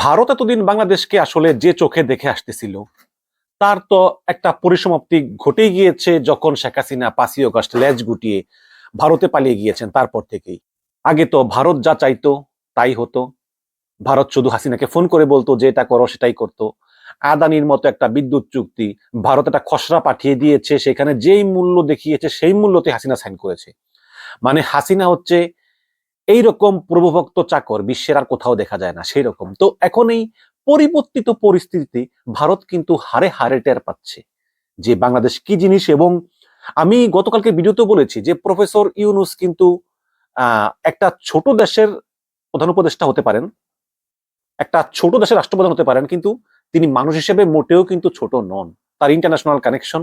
ভারত এতদিন বাংলাদেশকে আসলে যে চোখে দেখে আসতেছিল, তার তো একটা পরিসমাপ্তি ঘটে গিয়েছে যখন শেখ হাসিনা পাঁচই অগস্ট লেজ গুটিয়ে ভারতে পালিয়ে গিয়েছেন তারপর থেকেই। আগে তো ভারত যা চাইতো তাই হতো। ভারত শুধু হাসিনাকে ফোন করে বলতো যে এটা করো, সেটাই করতো। আদানির মতো একটা বিদ্যুৎ চুক্তি ভারত একটা খসড়া পাঠিয়ে দিয়েছে, সেখানে যেই মূল্য দেখিয়েছে সেই মূল্যতে হাসিনা সাইন করেছে। মানে হাসিনা হচ্ছে এইরকম প্রভুভক্ত চাকর বিশ্বের আর কোথাও দেখা যায় না সেই রকম তো এখন এই পরিবর্তিত পরিস্থিতিতে ভারত কিন্তু হারে হারে টের পাচ্ছে যে বাংলাদেশ কি জিনিস এবং আমি গতকালকে ভিডিওতে বলেছি যে প্রফেসর ইউনুস কিন্তু একটা ছোট দেশের প্রধান উপদেষ্টা হতে পারেন, একটা ছোট দেশের রাষ্ট্রপ্রধান হতে পারেন, কিন্তু তিনি মানুষ হিসেবে মোটেও কিন্তু ছোট নন। তার ইন্টারন্যাশনাল কানেকশন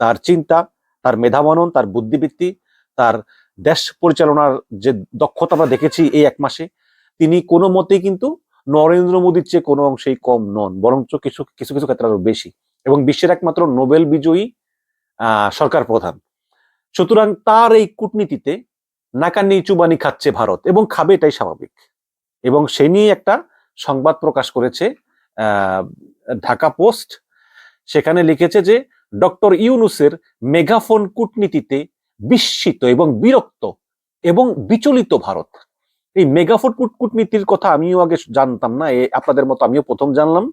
তার চিন্তা, তার মেধাবনন, তার বুদ্ধিবৃত্তি, তার দেশ পরিচালনার যে দক্ষতা আমরা দেখেছি এই এক মাসে, তিনি কোনো মতেই কিন্তু নরেন্দ্র মোদীর চেয়ে কোনো অংশেই কম নন, বরঞ্চ কিছু কিছু কিছু ক্ষেত্রে আরও বেশি। এবং বিশ্বের একমাত্র নোবেল বিজয়ী সরকার প্রধান। সুতরাং তার এই কূটনীতিতে নাকানি চুবানি খাচ্ছে ভারত এবং খাবে এটাই স্বাভাবিক। এবং সে নিয়ে একটা সংবাদ প্রকাশ করেছে ঢাকা পোস্ট। সেখানে লিখেছে যে, ডক্টর ইউনুসের মেগাফোন কূটনীতিতে বিস্মিত এবং বিরক্ত এবং বিচলিত ভারত। এই মেগাফোন কূট- কূটনীতির কথা আমিও আগে জানতাম না, এ আপনাদের মতো আমিও প্রথম জানলাম।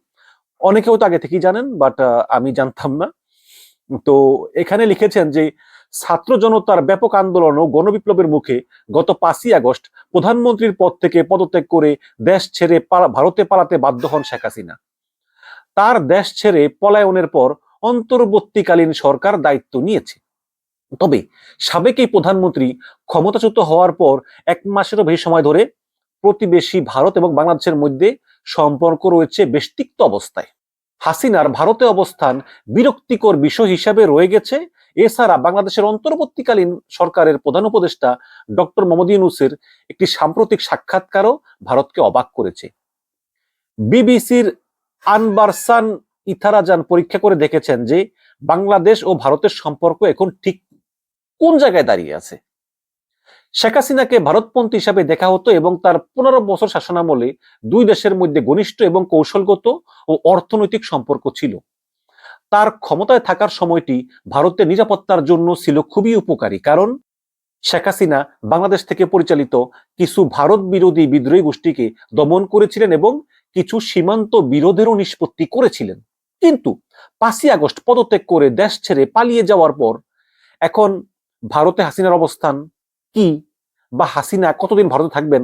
অনেকেও তো আগে থেকেই জানেন বাট আমি জানতাম না। তো এখানে লিখেছেন যে, ছাত্র জনতার ব্যাপক আন্দোলন ও গণবিপ্লবের মুখে গত পাঁচই আগস্ট প্রধানমন্ত্রীর পদ থেকে পদত্যাগ করে দেশ ছেড়ে ভারতে পালাতে বাধ্য হন শেখ হাসিনা। তার দেশ ছেড়ে পলায়নের পর অন্তর্বর্তীকালীন সরকার দায়িত্ব নিয়েছে। তবে সাবেক এই প্রধানমন্ত্রী ক্ষমতাচ্যুত হওয়ার পর এক মাসেরও বেশি সময় ধরে প্রতিবেশী ভারত এবং বাংলাদেশের মধ্যে সম্পর্ক রয়েছে বেশ তিক্ত অবস্থায়। হাসিনার ভারতে অবস্থান বিরক্তিকর বিষয় হিসাবে রয়ে গেছে। এছাড়া বাংলাদেশের অন্তর্বর্তীকালীন সরকারের প্রধান উপদেষ্টা ডক্টর মোহাম্মদ ইউনুসের একটি সাম্প্রতিক সাক্ষাৎকারও ভারতকে অবাক করেছে। বিবিসির আনবারসান ইথারাজান পরীক্ষা করে দেখেছেন যে বাংলাদেশ ও ভারতের সম্পর্ক এখন ঠিক কোন জায়গায় দাঁড়িয়ে আছে? শেখ হাসিনাকে ভারতপন্থী হিসাবে দেখা হতো এবং তার পনেরো বছর শাসনামলে দুই দেশের মধ্যে ঘনিষ্ঠ এবং কৌশলগত ও অর্থনৈতিক সম্পর্ক ছিল। তার ক্ষমতায় থাকার সময়টি ভারতের নিরাপত্তার জন্য ছিল খুবই উপকারী কারণ শেখ হাসিনা বাংলাদেশ থেকে পরিচালিত কিছু ভারত বিরোধী বিদ্রোহী গোষ্ঠীকে দমন করেছিলেন এবং কিছু সীমান্ত বিরোধেরও নিষ্পত্তি করেছিলেন। কিন্তু পাঁচই আগস্ট পদত্যাগ করে দেশ ছেড়ে পালিয়ে যাওয়ার পর এখন ভারতে হাসিনার অবস্থান কি বা হাসিনা কতদিন ভারতে থাকবেন,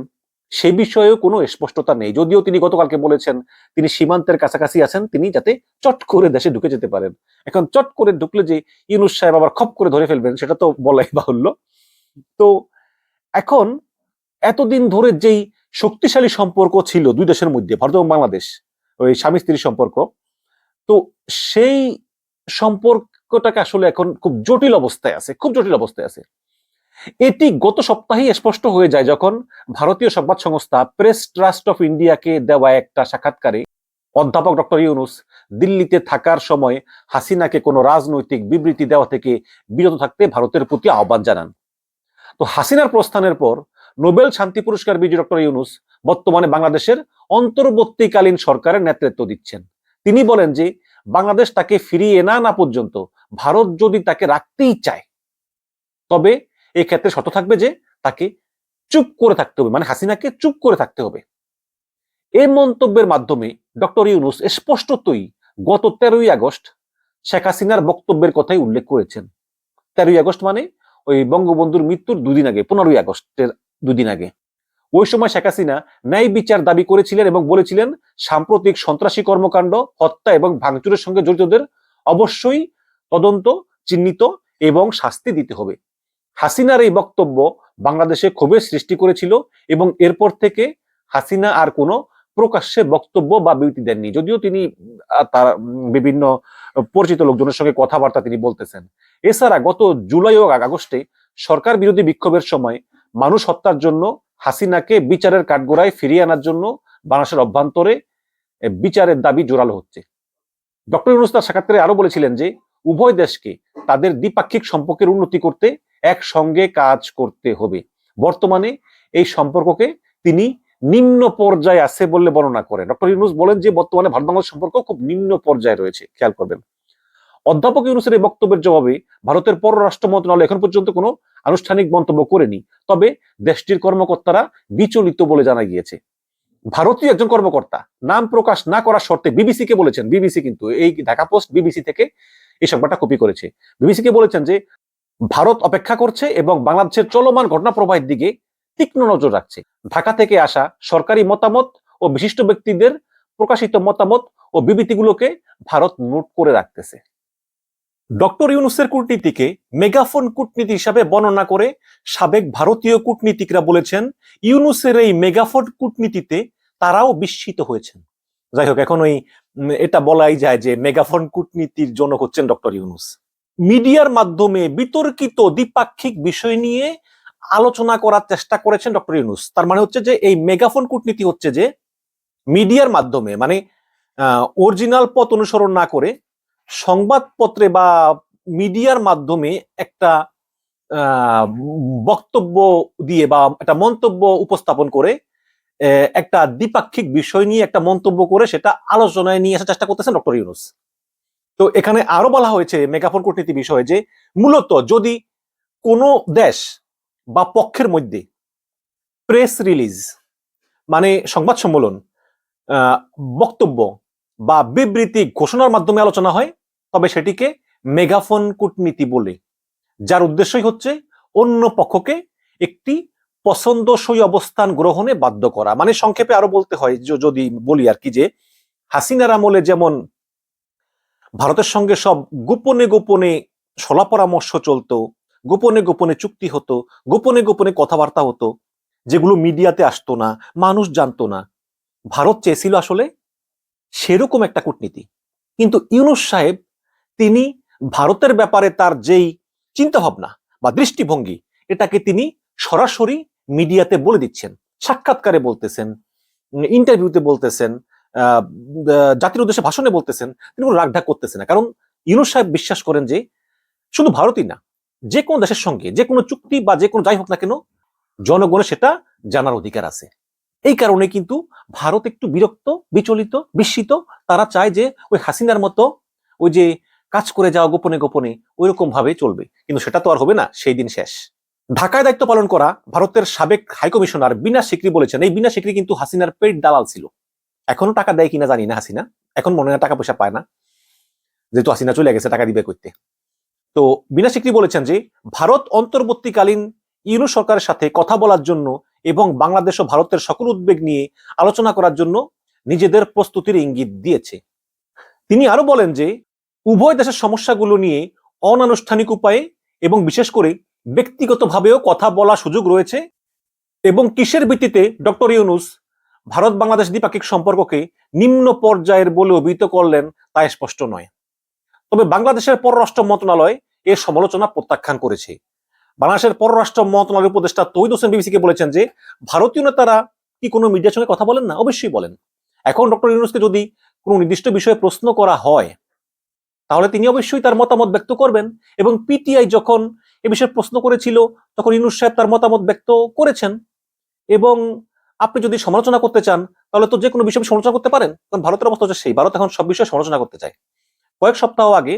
সে বিষয়েও কোনো স্পষ্টতা নেই। যদিও তিনি গতকালকে বলেছেন তিনি সীমান্তের কাছাকাছি আছেন, তিনি যাতে চট করে দেশে ঢুকে যেতে পারেন। এখন চট করে ঢুকলে যে ইউনুস সাহেব আবার খপ করে ধরে ফেলবেন, সেটা তো বলাই বাহুল্য। তো এখন এতদিন ধরে যেই শক্তিশালী সম্পর্ক ছিল দুই দেশের মধ্যে, ভারত এবং বাংলাদেশ, ওই স্বামী স্ত্রীর সম্পর্ক, তো সেই সম্পর্কটাকে আসলে এখন খুব জটিল অবস্থায় আছে, খুব জটিল অবস্থায় আছে। এটি গত সপ্তাহেই স্পষ্ট হয়ে যায় যখন ভারতীয় সংবাদ সংস্থা প্রেস ট্রাস্ট অফ ইন্ডিয়াকে দেওয়া একটা সাক্ষাৎকারে অধ্যাপক ডক্টর ইউনুস দিল্লিতে থাকার সময় হাসিনাকে কোনো রাজনৈতিক বিবৃতি দেওয়া থেকে বিরত থাকতে ভারতের প্রতি আহ্বান জানান। তো হাসিনার প্রস্থানের পর নোবেল শান্তি পুরস্কার বিজয়ী ডক্টর ইউনুস বর্তমানে বাংলাদেশের অন্তর্বর্তীকালীন সরকারের নেতৃত্ব দিচ্ছেন। তিনি বলেন যে বাংলাদেশ তাকে ফিরিয়ে না না পর্যন্ত ভারত যদি তাকে রাখতেই চায়, তবে ক্ষেত্রে শর্ত থাকবে যে তাকে চুপ করে থাকতে হবে মানে হাসিনাকে চুপ করে থাকতে হবে। এই মন্তব্যের মাধ্যমে ডক্টর ইউনুস স্পষ্টতই গত তেরোই আগস্ট শেখ হাসিনার বক্তব্যের কথাই উল্লেখ করেছেন। তেরোই আগস্ট মানে ওই বঙ্গবন্ধুর মৃত্যুর দুদিন আগে, পনেরোই আগস্টের দুদিন আগে। ওই সময় শেখ হাসিনা ন্যায় বিচার দাবি করেছিলেন এবং বলেছিলেন, সাম্প্রতিক সন্ত্রাসী কর্মকাণ্ড, হত্যা এবং ভাঙচুরের সঙ্গে জড়িতদের অবশ্যই তদন্ত, চিহ্নিত এবং শাস্তি দিতে হবে। হাসিনার এই বক্তব্য বাংলাদেশে ক্ষোভের সৃষ্টি করেছিল এবং এরপর থেকে হাসিনা আর কোনো প্রকাশ্যে বক্তব্য বা বিবৃতি দেননি। যদিও তিনি তার বিভিন্ন পরিচিত লোকজনের সঙ্গে কথাবার্তা তিনি বলতেছেন। এছাড়া গত জুলাই ও আগস্টে সরকার বিরোধী বিক্ষোভের সময় মানুষ হত্যার জন্য হাসিনাকে বিচারের কাঠগোড়ায় ফিরিয়ে আনার জন্য বাংলাদেশের অভ্যন্তরে বিচারের দাবি জোরালো হচ্ছে। ডক্টর ইউনুস তার সাক্ষাৎকারে আরও বলেছিলেন যে উভয় দেশকে তাদের দ্বিপাক্ষিক সম্পর্কের উন্নতি করতে একসঙ্গে কাজ করতে হবে। বর্তমানে এই সম্পর্ককে তিনি নিম্ন পর্যায়ে আছে বলে বর্ণনা করেন। ডক্টর ইউনুস বলেন যে বর্তমানে ভারত বাংলাদেশ সম্পর্ক খুব নিম্ন পর্যায়ে রয়েছে। খেয়াল করবেন। অধ্যাপক ইউনুসের এই বক্তব্যের জবাবে ভারতের পররাষ্ট্র মন্ত্রণালয় এখন পর্যন্ত কোনো আনুষ্ঠানিক মন্তব্য করেনি, তবে দেশটির কর্মকর্তারা বিচলিত বলে জানা গিয়েছে। ভারতীয় একজন কর্মকর্তা, নাম প্রকাশ না করার শর্তে বিবিসি কে বলেছেন। বিবিসি কিন্তু এই ঢাকা পোস্ট বিবিসি থেকে এই সংবাদটা কপি করেছে। বিবিসি কে বলেছেন যে, ভারত অপেক্ষা করছে এবং বাংলাদেশের চলমান ঘটনা প্রবাহের দিকে তীক্ষ্ণ নজর রাখছে। ঢাকা থেকে আসা সরকারি মতামত ও বিশিষ্ট ব্যক্তিদের প্রকাশিত মতামত ও বিবৃতিগুলোকে ভারত নোট করে রাখতেছে। ডক্টর ইউনুসের কূটনীতিকে মেগাফোন কূটনীতি হিসাবে বর্ণনা করে সাবেক ভারতীয় কূটনীতিকরা বলেছেন, ইউনুসের এই মেগাফোন কূটনীতিতে তারাও বিস্মিত হয়েছেন। যাই হোক এখন ওই এটা বলাই যায় যে মেগাফোন কূটনীতির জনক হচ্ছেন ডক্টর ইউনুস। মিডিয়ার মাধ্যমে বিতর্কিত দ্বিপাক্ষিক বিষয় নিয়ে আলোচনা করার চেষ্টা করেছেন ডক্টর ইউনুস। তার মানে হচ্ছে যে এই মেগাফোন কূটনীতি হচ্ছে যে মিডিয়ার মাধ্যমে মানে অরিজিনাল পথ অনুসরণ না করে সংবাদপত্রে বা মিডিয়ার মাধ্যমে একটা বক্তব্য দিয়ে বা একটা মন্তব্য উপস্থাপন করে একটা দ্বিপাক্ষিক বিষয় নিয়ে একটা মন্তব্য করে সেটা আলোচনায় নিয়ে আসার চেষ্টা করতেছেন ডক্টর ইউনুস। তো এখানে আরও বলা হয়েছে মেগাফোন কূটনীতি বিষয়ে যে, মূলত যদি কোনো দেশ বা পক্ষের মধ্যে প্রেস রিলিজ মানে সংবাদ সম্মেলন বক্তব্য বা বিবৃতি ঘোষণার মাধ্যমে আলোচনা হয়, তবে সেটিকে মেগাফোন কূটনীতি বলে। যার উদ্দেশ্যই হচ্ছে অন্য পক্ষকে একটি পছন্দসই অবস্থান গ্রহণে বাধ্য করা। মানে সংক্ষেপে আরও বলতে হয় যদি বলি আর কি যে, হাসিনার আমলে যেমন ভারতের সঙ্গে সব গোপনে গোপনে সলা পরামর্শ চলতো, গোপনে গোপনে চুক্তি হতো, গোপনে গোপনে কথাবার্তা হতো, যেগুলো মিডিয়াতে আসতো না, মানুষ জানতো না। ভারত চেয়েছিল আসলে সেরকম একটা কূটনীতি। কিন্তু ইউনুস সাহেব, তিনি ভারতের ব্যাপারে তার যেই চিন্তা ভাবনা বা দৃষ্টিভঙ্গি, এটাকে তিনি সরাসরি মিডিয়াতে বলে দিচ্ছেন, সাক্ষাৎকারে বলতেছেন, ইন্টারভিউতে বলতেছেন জাতির উদ্দেশ্যে ভাষণে বলতেছেন, তিনি কোনো রাগঢাক করতেছেন না। কারণ ইউনুস সাহেব বিশ্বাস করেন যে শুধু ভারতই না, যে কোনো দেশের সঙ্গে, যে কোনো চুক্তি বা যে কোনো যাই হোক না কেন, জনগণের সেটা জানার অধিকার আছে। এই কারণে কিন্তু ভারত একটু বিরক্ত, বিচলিত, বিস্মিত। তারা চায় যে ওই হাসিনার মতো ওই যে কাজ করে যাওয়া গোপনে গোপনে ওই রকম ভাবে চলবে। কিন্তু সেটা তো আর হবে না, সেই দিন শেষ। ঢাকায় দায়িত্ব পালন করা ভারতের সাবেক হাইকমিশনার বিনা সিকরি বলেছেন। এই বিনা সিকরি কিন্তু হাসিনার পেট দালাল ছিল। এখনও টাকা দেয় কিনা জানি না হাসিনা। এখন মনে হয় টাকা পয়সা পায় না। যেহেতু হাসিনা চলে গেছে, টাকা দিবে করতে তো বিনা সিকরি বলেছেন যে, ভারত অন্তর্বর্তীকালীন ইউনুস সরকারের সাথে কথা বলার জন্য এবং বাংলাদেশ ও ভারতের সকল উদ্বেগ নিয়ে আলোচনা করার জন্য নিজেদের প্রস্তুতির ইঙ্গিত দিয়েছে। তিনি আরও বলেন যে, উভয় দেশের সমস্যাগুলো নিয়ে অনানুষ্ঠানিক উপায়ে এবং বিশেষ করে ব্যক্তিগতভাবেও কথা বলার সুযোগ রয়েছে এবং কিসের ভিত্তিতে ডক্টর ইউনুস ভারত বাংলাদেশ দ্বিপাক্ষিক সম্পর্ককে নিম্ন পর্যায়ের বলে অভিহিত করলেন তা স্পষ্ট নয়। তবে বাংলাদেশের পররাষ্ট্র মন্ত্রণালয় এর সমালোচনা প্রত্যাখ্যান করেছে। বাংলাদেশের পররাষ্ট্র মন্ত্রণালয়ের উপদেষ্টা তৈদ হোসেন বিবিসিকে বলেছেন যে, ভারতীয় নেতারা কি কোনো মিডিয়ার সঙ্গে কথা বলেন? না, অবশ্যই বলেন। এখন ডক্টর ইউনুসকে যদি কোনো নির্দিষ্ট বিষয়ে প্রশ্ন করা হয়, তাহলে তিনি অবশ্যই তার মতামত ব্যক্ত করবেন এবং পিটিআই যখন এ বিষয়ে প্রশ্ন করেছিল, তখন ইনুস সাহেব তার মতামত ব্যক্ত করেছেন। এবং আপনি যদি সমালোচনা করতে চান, তাহলে তো যে কোনো বিষয়ে সমালোচনা করতে পারেন। কারণ ভারতের অবস্থা হচ্ছে সেই, ভারত এখন সব বিষয়ে সমালোচনা করতে চায়। কয়েক সপ্তাহ আগে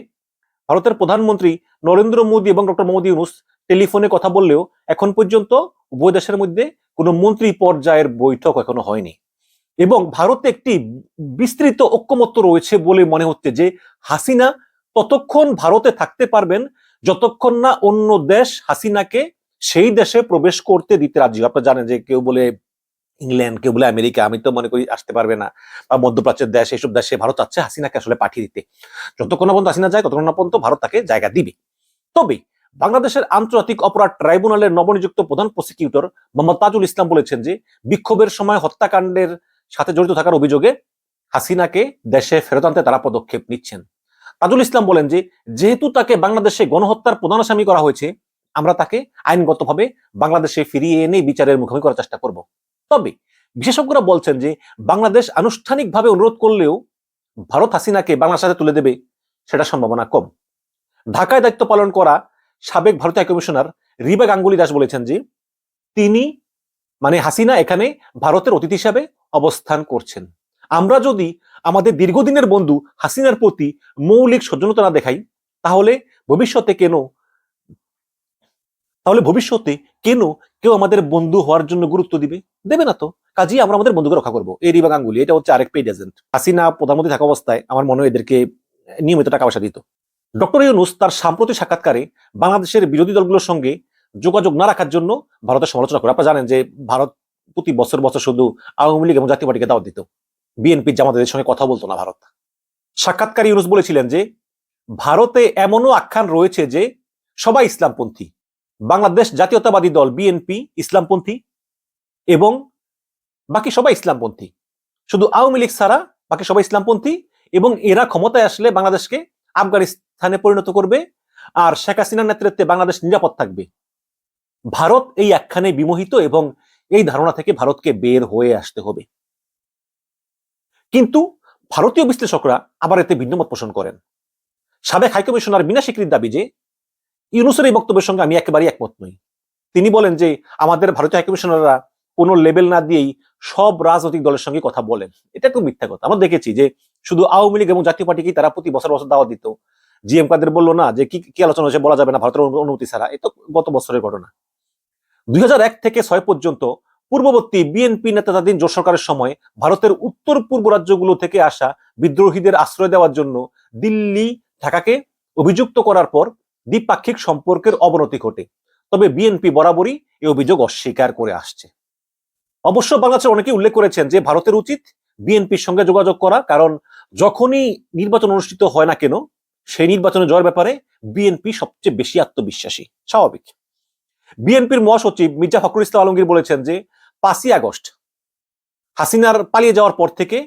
ভারতের প্রধানমন্ত্রী নরেন্দ্র মোদী এবং ডক্টর মোদী ইউনুস টেলিফোনে কথা বললেও এখন পর্যন্ত উভয় দেশের মধ্যে কোনো মন্ত্রী পর্যায়ের বৈঠক এখনও হয়নি। এবং ভারতে একটি বিস্তৃত ঐক্যমত্য রয়েছে বলে মনে হচ্ছে যে হাসিনা ততক্ষণ ভারতে থাকতে পারবেন যতক্ষণ না অন্য দেশ হাসিনাকে সেই দেশে প্রবেশ করতে দিতে রাজি। আপনারা জানেন যে কেউ বলে ইংল্যান্ড, কেউ বলে আমেরিকা, আমি তো মনে করি আসতে পারবে না। বা মধ্যপ্রাচ্যের দেশ, এইসব দেশে ভারত চাচ্ছে হাসিনাকে আসলে পাঠিয়ে দিতে। যতক্ষণ পর্যন্ত হাসিনা যায়, ততক্ষণ না পর্যন্ত ভারত তাকে জায়গা দিবে। তবে বাংলাদেশের আন্তর্জাতিক অপরাধ ট্রাইব্যুনালের নবনিযুক্ত প্রধান প্রসিকিউটর মোহাম্মদ তাজুল ইসলাম বলেছেন যে, বিক্ষোভের সময় হত্যাকাণ্ডের সাথে জড়িত থাকার অভিযোগে হাসিনাকে দেশে ফেরত আনতে তারা পদক্ষেপ নিচ্ছেন। তাজুল ইসলাম বলেন যে, যেহেতু তাকে বাংলাদেশে গণহত্যার প্রধান আসামি করা হয়েছে, আমরা তাকে আইনগতভাবে বাংলাদেশে ফিরিয়ে এনে বিচারের মুখোমুখি করার চেষ্টা করব। তবে বিশেষজ্ঞরা বলছেন যে, বাংলাদেশ আনুষ্ঠানিকভাবে অনুরোধ করলেও ভারত হাসিনাকে বাংলার সাথে তুলে দেবে, সেটা সম্ভাবনা কম। ঢাকায় দায়িত্ব পালন করা সাবেক ভারতীয় কমিশনার রিবা গাঙ্গুলি দাস বলেছেন যে, তিনি মানে হাসিনা এখানে ভারতের অতিথি হিসাবে অবস্থান করছেন। আমরা যদি আমাদের দীর্ঘদিনের বন্ধু হাসিনার প্রতি মৌলিক সজ্জনতা না দেখাই, তাহলে ভবিষ্যতে কেন, তাহলে ভবিষ্যতে কেন কেউ আমাদের বন্ধু হওয়ার জন্য গুরুত্ব দিবে? দেবে না তো। কাজেই আমরা আমাদের বন্ধুকে রক্ষা করব। এই রিবা গাঙ্গুলি এটা হচ্ছে আরেক পেড এজেন্ট হাসিনা প্রধানমন্ত্রী থাকা অবস্থায় আমার মনে হয় এদেরকে নিয়মিত টাকা পয়সা দিত। ডক্টর ইউনুস তার সাম্প্রতিক সাক্ষাৎকারে বাংলাদেশের বিরোধী দলগুলোর সঙ্গে যোগাযোগ না রাখার জন্য ভারতের সমালোচনা করে। আপনারা জানেন যে ভারত প্রতি বছর বছর শুধু আওয়ামী লীগ এবং জাতীয় পার্টিকে দাওয়াত দিত। বিএনপি জামাতের সঙ্গে কথা বলতো না ভারত সাক্ষাৎকার ইউনুস বলেছিলেন যে, ভারতে এমনও আখ্যান রয়েছে যে, সবাই ইসলামপন্থী। বাংলাদেশ জাতীয়তাবাদী দল বিএনপি ইসলামপন্থী এবং বাকি সবাই ইসলামপন্থী। শুধু আওয়ামী লীগ ছাড়া বাকি সবাই ইসলামপন্থী এবং এরা ক্ষমতায় আসলে বাংলাদেশকে আফগানিস্তানে পরিণত করবে আর শেখ হাসিনার নেতৃত্বে বাংলাদেশ নিরাপদ থাকবে। ভারত এই আখ্যানে বিমোহিত এবং এই ধারণা থেকে ভারতকে বের হয়ে আসতে হবে। কিন্তু ভারতীয় বিশ্লেষকরা আবার এতে ভিন্নমত পোষণ করেন। সাবেক হাইকমিশনার মিনা স্বীকৃতির দাবি যে, ইউনুসের এই বক্তব্যের সঙ্গে আমি একেবারেই একমত নই। তিনি বলেন যে, আমাদের ভারতীয় হাইকমিশনাররা কোনো লেভেল না দিয়েই সব রাজনৈতিক দলের সঙ্গে কথা বলেন। এটা একটু মিথ্যা কথা। আমরা দেখেছি যে, শুধু আওয়ামী লীগ এবং জাতীয় পার্টিকেই তারা প্রতি বছর বছর দাওয়া দিত। জিএম কাদের বলল না যে, কি কি আলোচনা হয়েছে বলা যাবে না, ভারতের অনুমতি ছাড়া। এই তো গত বছরের ঘটনা। দুই হাজার এক থেকে ছয় পর্যন্ত পূর্ববর্তী বিএনপি নেতাধীন জোট সরকারের সময় ভারতের উত্তর পূর্ব রাজ্যগুলো থেকে আসা বিদ্রোহীদের আশ্রয় দেওয়ার জন্য দিল্লি, ঢাকাকে অভিযুক্ত করার পর দ্বিপাক্ষিক সম্পর্কের অবনতি ঘটে। তবে বিএনপি বরাবরই এই অভিযোগ অস্বীকার করে আসছে। অবশ্য বাংলাদেশের অনেকেই উল্লেখ করেছেন যে ভারতের উচিত বিএনপির সঙ্গে যোগাযোগ করা, কারণ যখনই নির্বাচন অনুষ্ঠিত হয় না কেন, সেই নির্বাচনে জয়ের ব্যাপারে বিএনপি সবচেয়ে বেশি আত্মবিশ্বাসী। স্বাভাবিক। বিএনপির মহাসচিব মির্জা ফখরুল ইসলাম আলমগীর বলেছেন যে পাঁচই আগস্ট। হাসিনার পালিয়ে যাওয়ার পর থেকে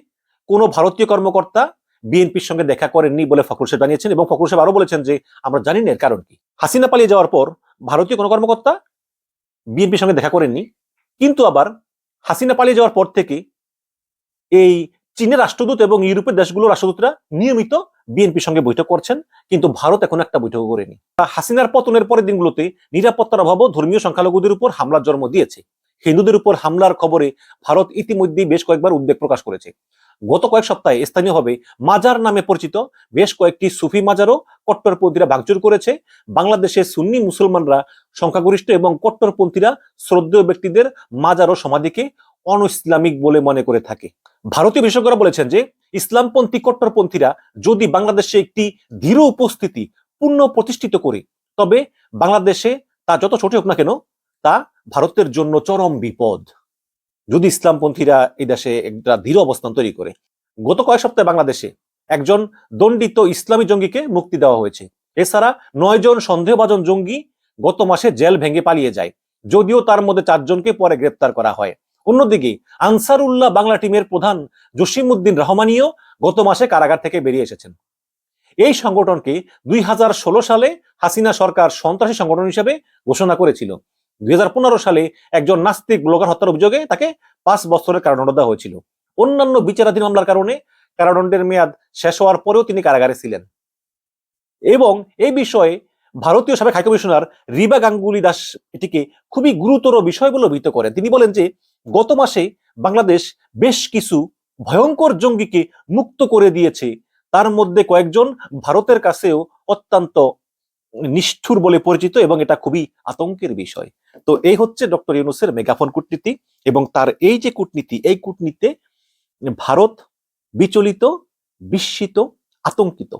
কোনো ভারতীয় কর্মকর্তা বিএনপির সঙ্গে দেখা করেননি বলে ফখরুল সাহেব জানিয়েছেন এবং ফখরুল সাহেব আরও বলেছেন যে আমরা জানি না এর কারণ কি। হাসিনা পালিয়ে যাওয়ার পর ভারতীয় কোনো কর্মকর্তা বিএনপির সঙ্গে দেখা করেননি। কিন্তু আবার হাসিনা পালিয়ে যাওয়ার পর থেকে এই চীনের রাষ্ট্রদূত এবং ইউরোপের দেশগুলোর রাষ্ট্রদূতরা নিয়মিত বিএনপির সঙ্গে বৈঠক করছেন, কিন্তু ভারত এখন একটা বৈঠক করেনি। হাসিনার পতনের পরের দিনগুলোতে নিরাপত্তার অভাবও ধর্মীয় সংখ্যালঘুদের উপর হামলার জন্ম দিয়েছে। হিন্দুদের উপর হামলার খবরে ভারত ইতিমধ্যেই বেশ কয়েকবার উদ্বেগ প্রকাশ করেছে। গত কয়েক সপ্তাহে স্থানীয়ভাবে মাজার নামে পরিচিত বেশ কয়েকটি সুফি মাজারও কট্টরপন্থীরা ভাঙচুর করেছে। বাংলাদেশের সুন্নি মুসলমানরা সংখ্যাগরিষ্ঠ এবং কট্টরপন্থীরা শ্রদ্ধেয় ব্যক্তিদের মাজার ও সমাধিকে অন ইসলামিক বলে মনে করে থাকে। ভারতীয় বিশেষজ্ঞরা বলেছেন যে, ইসলামপন্থী কট্টরপন্থীরা যদি বাংলাদেশে একটি দৃঢ় উপস্থিতি পূর্ণ প্রতিষ্ঠিত করে, তবে বাংলাদেশে তা যত ছোট হোক না কেন তা ভারতের জন্য চরম বিপদ। যদি ইসলামপন্থীরা এই দেশে একটা দৃঢ় অবস্থান তৈরি করে, গত কয়েক সপ্তাহে বাংলাদেশে একজন দণ্ডিত ইসলামী জঙ্গিকে মুক্তি দেওয়া হয়েছে। এছাড়া নয় জন সন্দেহভাজন জঙ্গি গত মাসে জেল ভেঙে পালিয়ে যায়, যদিও তার মধ্যে চারজনকে পরে গ্রেপ্তার করা হয়। অন্যদিকে আনসারুল্লাহ বাংলা টিমের প্রধান জসিমউদ্দিন রহমানিও গত মাসে কারাগার থেকে বেরিয়ে এসেছেন। এই সংগঠনকে দুই হাজার ষোলো সালে হাসিনা সরকার সন্ত্রাসী সংগঠন হিসেবে ঘোষণা করেছিল। দু হাজার পনেরো সালে একজন নাস্তিক ব্লগার হত্যার অভিযোগে তাকে পাঁচ বছরের কারাদণ্ড দেওয়া হয়েছিল। অন্যান্য বিচারাধীন মামলার কারণে কারাদণ্ডের মেয়াদ শেষ হওয়ার পরেও তিনি কারাগারে ছিলেন। এবং এই বিষয়ে ভারতীয় সাবেক হাইকমিশনার রিবা গাঙ্গুলি দাস এটিকে খুবই গুরুতর বিষয় বলে অভিহিত করেন। তিনি বলেন যে, গত মাসে বাংলাদেশ বেশ কিছু ভয়ঙ্কর জঙ্গিকে মুক্ত করে দিয়েছে। তার মধ্যে কয়েকজন ভারতের কাছেও অত্যন্ত নিষ্ঠুর বলে পরিচিত এবং এটা খুবই আতঙ্কের বিষয়। তো এই হচ্ছে ডক্টর ইউনুসের মেগাফোন কূটনীতি এবং তার এই যে কূটনীতি, এই কূটনীতিতে ভারত বিচলিত, বিস্মিত, আতঙ্কিত।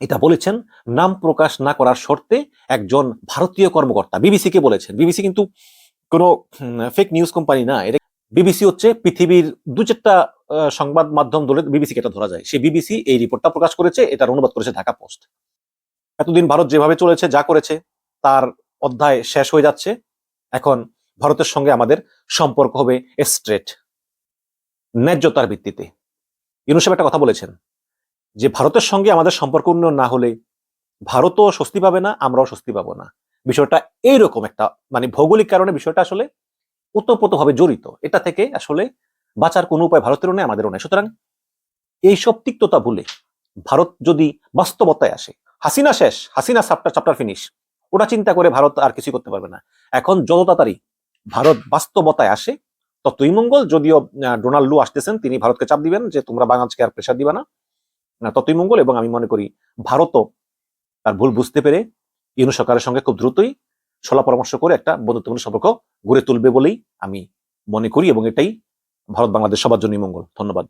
এটা বলেছেন, নাম প্রকাশ না করার শর্তে একজন ভারতীয় কর্মকর্তা। বিবিসি কে বলেছেন। বিবিসি কিন্তু কোনো ফেক নিউজ কোম্পানি না। এটা বিবিসি হচ্ছে পৃথিবীর দু চারটা সংবাদ মাধ্যম ধরে বিবিসি এটা ধরা যায়। সে বিবিসি এই রিপোর্টটা প্রকাশ করেছে, এটার অনুবাদ করেছে ঢাকা পোস্ট। এতদিন ভারত যেভাবে চলেছে, যা করেছে, তার অধ্যায় শেষ হয়ে যাচ্ছে। এখন ভারতের সঙ্গে আমাদের সম্পর্ক হবে স্ট্রেট ন্যায্যতার ভিত্তিতে। ইউনুস সাহেব একটা কথা বলেছেন যে, ভারতের সঙ্গে আমাদের সম্পর্ক উন্নয়ন না হলে ভারতও স্বস্তি পাবে না, আমরাও স্বস্তি পাবো না। বিষয়টা এইরকম একটা মানে ভৌগোলিক কারণে বিষয়টা আসলে ওতপ্রোতভাবে জড়িত। এটা থেকে আসলে বাঁচার কোনো উপায় ভারতেরও নেই, আমাদেরও নেই। সুতরাং এইসব তিক্ততা ভুলে ভারত যদি বাস্তবতায় আসে হাসিনা শেষ, হাসিনা চাপ্টার চাপ্টার ফিনিশ ওটা চিন্তা করে ভারত আর কিছু করতে পারবে না। এখন যত তাড়াতাড়ি ভারত বাস্তবতায় আসে, ততই মঙ্গল। যদিও ডোনাল্ড লু আসতেছেন, তিনি ভারতকে চাপ দিবেন যে তোমরা বাংলাদেশকে আর প্রেশার দিবা না। ততই মঙ্গল এবং আমি মনে করি ভারতও তার ভুল বুঝতে পেরে ইউনু সরকারের সঙ্গে খুব দ্রুতই সলা পরামর্শ করে একটা বন্ধুত্বপূর্ণ সম্পর্ক গড়ে তুলবে বলেই আমি মনে করি এবং এটাই ভারত বাংলাদেশ সবার জন্যই মঙ্গল। ধন্যবাদ।